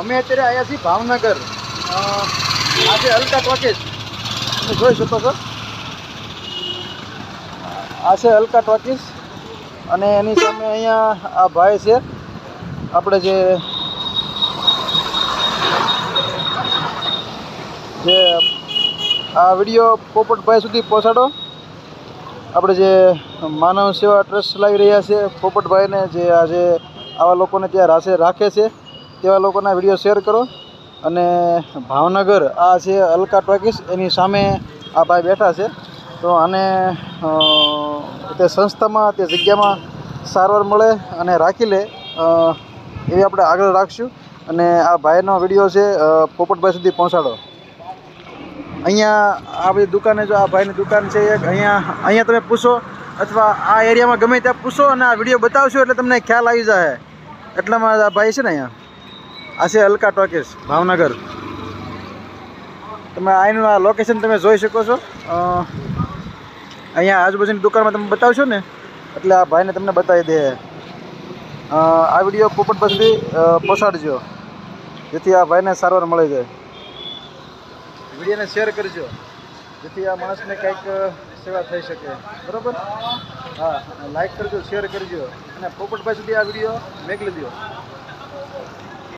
અમે અત્યારે આવ્યા છીએ ભાવનગર. આજે અલકા ટોકીઝ તમે જોઈ શકો છો. આ છે અલકા ટોકીઝ અને એની સામે અહીંયા આ ભાઈ છે. આપણે જે જે આ વીડિયો પોપટભાઈ સુધી પહોંચાડો. આપણે જે માનવ સેવા ટ્રસ્ટ ચલાવી રહ્યા છે પોપટભાઈને, જે આજે આવા લોકોને ત્યાં રાસે રાખે છે. તેવા લોકોના વીડિયો શેર કરો અને ભાવનગર આ છે અલકા ટોકીસ એની સામે આ ભાઈ બેઠા છે. તો આને તે સંસ્થામાં, તે જગ્યામાં સારવાર મળે અને રાખી લે એવી આપણે આગળ રાખશું. અને આ ભાઈનો વીડિયો છે પોપટભાઈ સુધી પહોંચાડો. અહીંયા આ બધી દુકાને જો આ ભાઈની દુકાન છે એક, અહીંયા અહીંયા તમે પૂછો અથવા આ એરિયામાં ગમે ત્યાં પૂછો અને આ વીડિયો બતાવશો એટલે તમને ખ્યાલ આવી જાય એટલામાં આ ભાઈ છે ને અહીંયા. આ છે અલકા ટોકીસ ભાવનગર. તમે આનું આ લોકેશન તમે જોઈ શકો છો. અહીંયા આજુબાજુની દુકાનમાં તમે બતાવશો ને, એટલે આ ભાઈને તમને બતાવી દે. આ વીડિયો પોપટ સુધી પહોંચાડજો જેથી આ ભાઈને સારવાર મળી જાય. વિડીયોને શેર કરજો, જેથી આ માણસને કંઈક સેવા થઈ શકે. બરાબર? હા, લાઈક કરજો, શેર કરજો, અને પોપટભાઈ સુધી આ વીડિયો મેકલી દો